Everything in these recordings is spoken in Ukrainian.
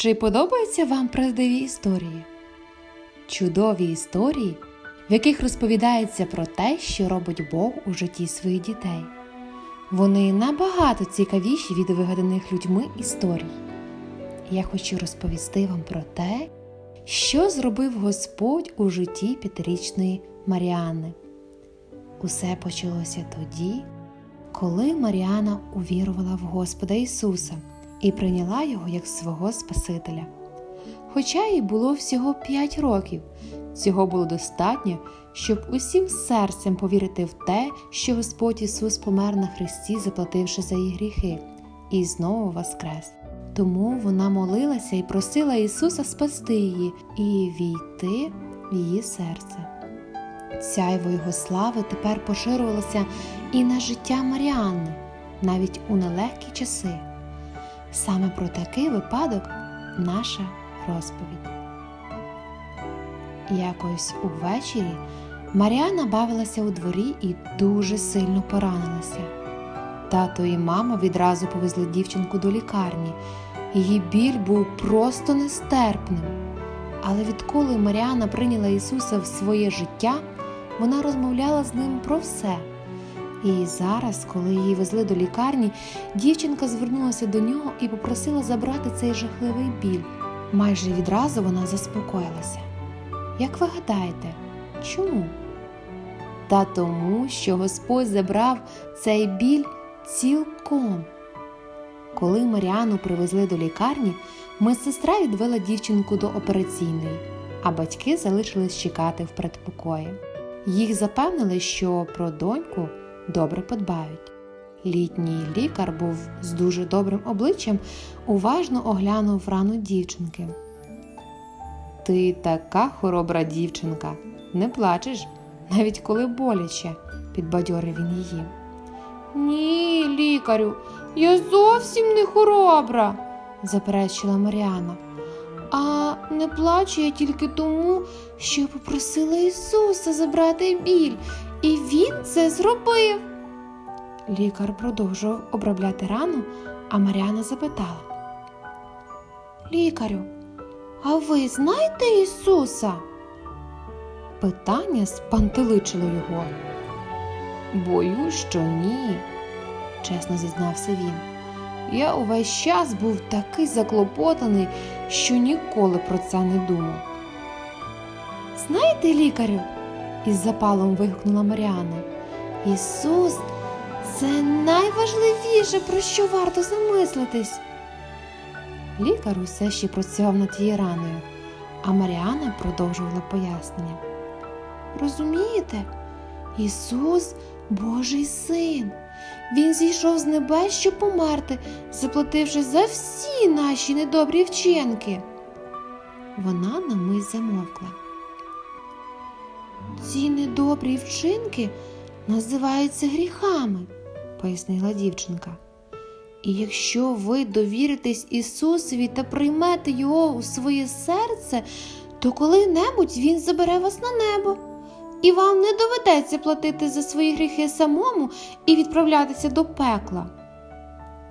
Чи подобаються вам правдиві історії? Чудові історії, в яких розповідається про те, що робить Бог у житті своїх дітей. Вони набагато цікавіші від вигаданих людьми історій. Я хочу розповісти вам про те, що зробив Господь у житті п'ятирічної Маріани. Усе почалося тоді, коли Маріана увірувала в Господа Ісуса і прийняла його як свого Спасителя. Хоча їй було всього 5 років, цього було достатньо, щоб усім серцем повірити в те, що Господь Ісус помер на Христі, заплативши за її гріхи, і знову воскрес. Тому вона молилася і просила Ісуса спасти її і війти в її серце. Сяйво Його слави тепер поширювалося і на життя Маріанни, навіть у нелегкі часи. Саме про такий випадок наша розповідь. Якось увечері Маріана бавилася у дворі і дуже сильно поранилася. Тато і мама відразу повезли дівчинку до лікарні. Її біль був просто нестерпним. Але відколи Маріана прийняла Ісуса в своє життя, вона розмовляла з ним про все. І зараз, коли її везли до лікарні, дівчинка звернулася до нього і попросила забрати цей жахливий біль. Майже відразу вона заспокоїлася. Як ви гадаєте, чому? Та тому, що Господь забрав цей біль цілком. Коли Маріану привезли до лікарні, медсестра відвела дівчинку до операційної, а батьки залишились чекати в предпокої. Їх запевнили, що про доньку добре подбають. Літній лікар був з дуже добрим обличчям, уважно оглянув рану дівчинки. Ти така хоробра дівчинка, не плачеш, навіть коли боляче, підбадьорив він її. Ні, лікарю, я зовсім не хоробра, заперечила Маріана. А не плачу я тільки тому, що попросила Ісуса забрати біль, і Він це зробив. Лікар продовжував обробляти рану, а Маріана запитала. Лікарю, а ви знаєте Ісуса? Питання спантеличило його. Боюсь, що ні, чесно зізнався він. Я увесь час був такий заклопотаний, що ніколи про це не думав. Знаєте, лікарю, із запалом вигукнула Маріана. Ісус це найважливіше, про що варто замислитись. Лікар усе ще працював над тією раною, а Маріана продовжувала пояснення. Розумієте, Ісус Божий син. Він зійшов з небес, щоб померти, заплативши за всі наші недобрі вчинки. Вона на мить замовкла. Ці недобрі вчинки називаються гріхами, пояснила дівчинка. І якщо ви довіритесь Ісусові та приймете Його у своє серце, то коли-небудь Він забере вас на небо, і вам не доведеться платити за свої гріхи самому і відправлятися до пекла.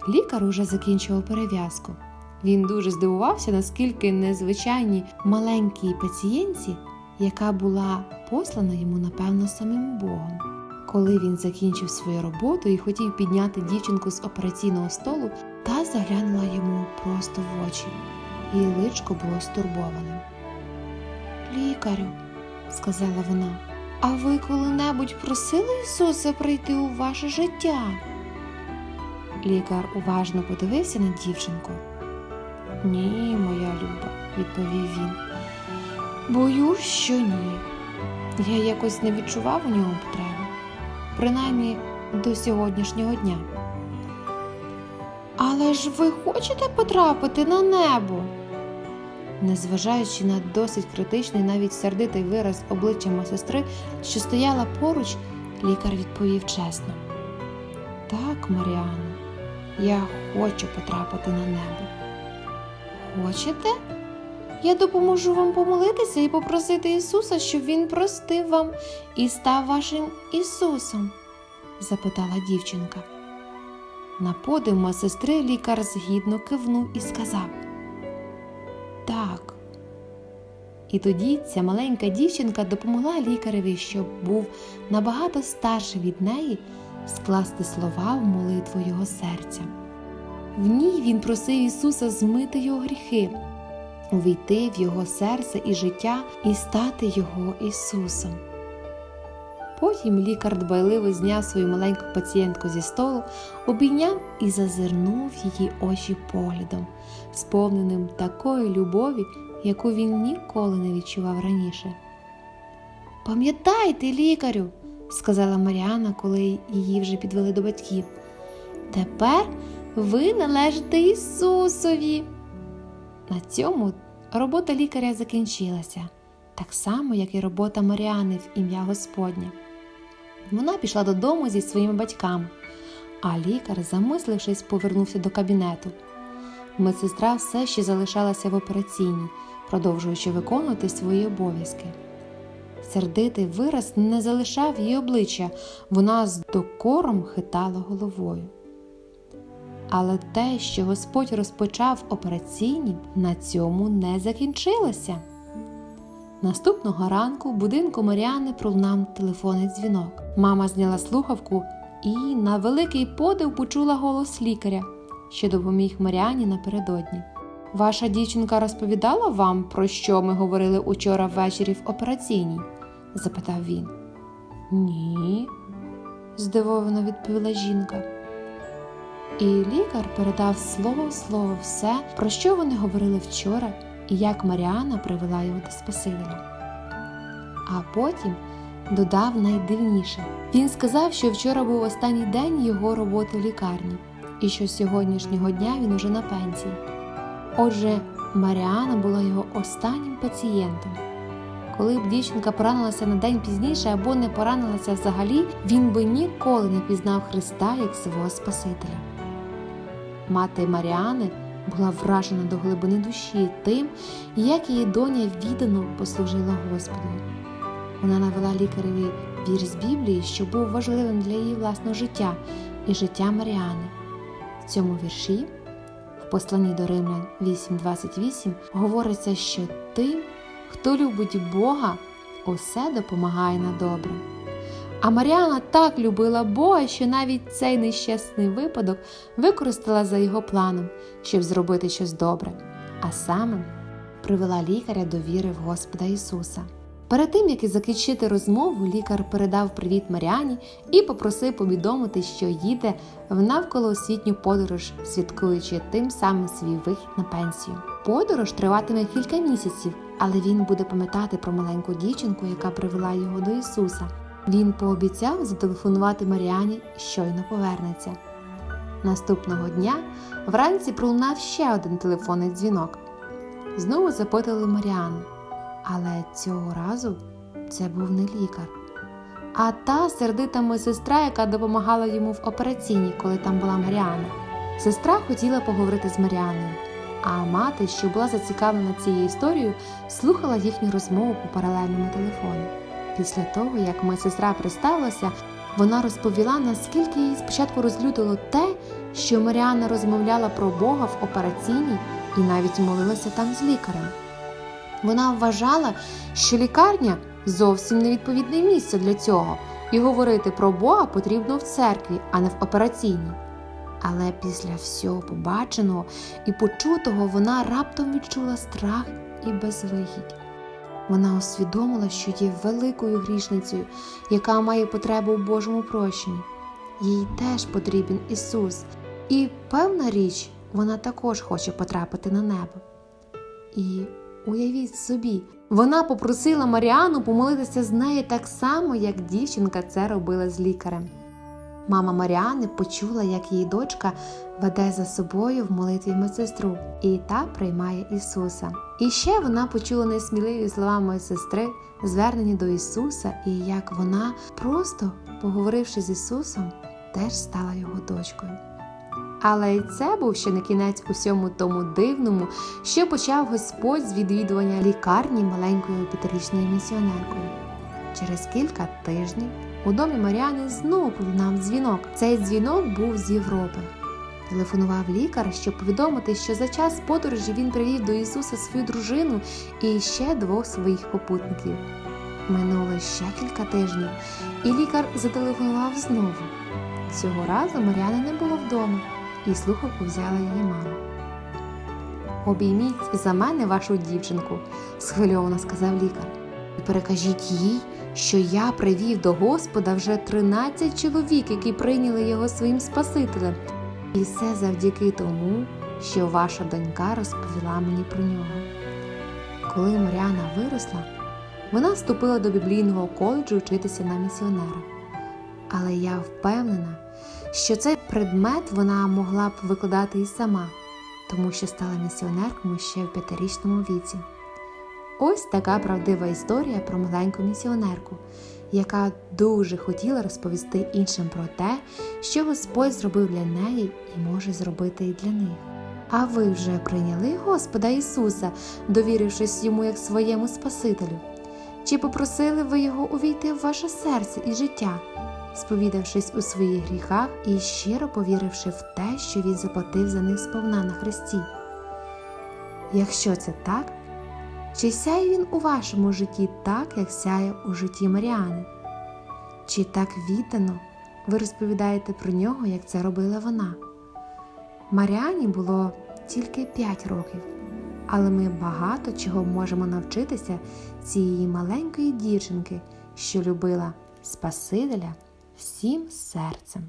Лікар уже закінчував перев'язку. Він дуже здивувався, наскільки незвичайній маленькій пацієнтці, яка була послана йому, напевно, самим Богом. Коли він закінчив свою роботу і хотів підняти дівчинку з операційного столу, та заглянула йому просто в очі. Її личко було стурбованим. Лікарю, сказала вона, а ви коли-небудь просили Ісуса прийти у ваше життя? Лікар уважно подивився на дівчинку. Ні, моя люба, відповів він. Боюсь, що ні. Я якось не відчував у нього потреби принаймні до сьогоднішнього дня. Але ж ви хочете потрапити на небо? Незважаючи на досить критичний, навіть сердитий вираз обличчя сестри, що стояла поруч, лікар відповів чесно: Так, Маріано, я хочу потрапити на небо. Хочете? Я допоможу вам помолитися і попросити Ісуса, щоб Він простив вам і став вашим Ісусом? запитала дівчинка. На подив сестри лікар згідно кивнув і сказав: Так. І тоді ця маленька дівчинка допомогла лікареві, щоб був набагато старший від неї, скласти слова в молитву його серця. В ній він просив Ісуса змити його гріхи, увійти в його серце і життя і стати його Ісусом. Потім лікар дбайливо зняв свою маленьку пацієнтку зі столу, обійняв і зазирнув її очі поглядом, сповненим такої любові, яку він ніколи не відчував раніше. Пам'ятайте, лікарю, сказала Маріана, коли її вже підвели до батьків. Тепер ви належите Ісусові. На цьому робота лікаря закінчилася, так само, як і робота Маріани в ім'я Господнє. Вона пішла додому зі своїми батьками, а лікар, замислившись, повернувся до кабінету. Медсестра все ще залишалася в операційній, продовжуючи виконувати свої обов'язки. Сердитий вираз не залишав її обличчя, вона з докором хитала головою. Але те, що Господь розпочав операційні, на цьому не закінчилося. Наступного ранку в будинку Маріани пролунав телефонний дзвінок. Мама зняла слухавку і на великий подив почула голос лікаря, що допоміг Маріані напередодні. Ваша дівчинка розповідала вам, про що ми говорили учора ввечері в операційній? запитав він. Ні, здивовано відповіла жінка. І лікар передав слово в слово все, про що вони говорили вчора, і як Маріана привела його до Спасителя. А потім додав найдивніше. Він сказав, що вчора був останній день його роботи в лікарні, і що з сьогоднішнього дня він уже на пенсії. Отже, Маріана була його останнім пацієнтом. Коли б дівчинка поранилася на день пізніше або не поранилася взагалі, він би ніколи не пізнав Христа як свого Спасителя. Мати Маріани була вражена до глибини душі тим, як її доня віддано послужила Господу. Вона навела лікареві вірш з Біблії, що був важливим для її власного життя і життя Маріани. В цьому вірші, в посланні до Римлян 8.28, говориться, що тим, хто любить Бога, усе допомагає на добре. А Маріана так любила Бога, що навіть цей нещасний випадок використала за його планом, щоб зробити щось добре, а саме привела лікаря до віри в Господа Ісуса. Перед тим, як і закінчити розмову, лікар передав привіт Маріані і попросив повідомити, що їде в навколоосвітню подорож, святкуючи тим самим свій вихід на пенсію. Подорож триватиме кілька місяців, але він буде пам'ятати про маленьку дівчинку, яка привела його до Ісуса. Він пообіцяв зателефонувати Маріані, щойно повернеться. Наступного дня вранці пролунав ще один телефонний дзвінок. Знову запитали Маріану, але цього разу це був не лікар, а та сердита медсестра, яка допомагала йому в операційній, коли там була Маріана. Сестра хотіла поговорити з Маріаною, а мати, що була зацікавлена цією історією, слухала їхню розмову по паралельному телефону. Після того, як медсестра представилася, вона розповіла, наскільки її спочатку розлютило те, що Маріана розмовляла про Бога в операційній і навіть молилася там з лікарем. Вона вважала, що лікарня зовсім невідповідне місце для цього, і говорити про Бога потрібно в церкві, а не в операційній. Але після всього побаченого і почутого вона раптом відчула страх і безвихідь. Вона усвідомила, що є великою грішницею, яка має потребу в Божому прощенні. Їй теж потрібен Ісус, і певна річ, вона також хоче потрапити на небо. І уявіть собі, вона попросила Маріану помолитися з нею так само, як дівчинка це робила з лікарем. Мама Маріани почула, як її дочка веде за собою в молитві медсестру, і та приймає Ісуса. І ще вона почула несміливі слова моєї сестри, звернені до Ісуса, і як вона, просто поговоривши з Ісусом, теж стала його дочкою. Але й це був ще не кінець усьому тому дивному, що почав Господь з відвідування лікарні маленькою п'ятирічною місіонеркою. Через кілька тижнів у домі Маріани знову пролунав дзвінок. Цей дзвінок був з Європи. Телефонував лікар, щоб повідомити, що за час подорожі він привів до Ісуса свою дружину і ще двох своїх попутників. Минуло ще кілька тижнів, і лікар зателефонував знову. Цього разу Мар'яни не було вдома, і слухавку взяла її мама. Обійміть за мене вашу дівчинку, схвильовано сказав лікар. І перекажіть їй, що я привів до Господа вже 13 чоловік, які прийняли його своїм Спасителем. І все завдяки тому, що ваша донька розповіла мені про нього. Коли Маріана виросла, вона вступила до біблійного коледжу вчитися на місіонера. Але я впевнена, що цей предмет вона могла б викладати і сама, тому що стала місіонеркою ще в п'ятирічному віці. Ось така правдива історія про маленьку місіонерку, яка дуже хотіла розповісти іншим про те, що Господь зробив для неї і може зробити і для них. А ви вже прийняли Господа Ісуса, довірившись йому як своєму Спасителю? Чи попросили ви його увійти в ваше серце і життя, сповідавшись у своїх гріхах і щиро повіривши в те, що Він заплатив за них сповна на Христі? Якщо це так, чи сяє він у вашому житті так, як сяє у житті Маріани? Чи так віддано ви розповідаєте про нього, як це робила вона? Маріані було тільки 5 років, але ми багато чого можемо навчитися цієї маленької дівчинки, що любила Спасителя всім серцем.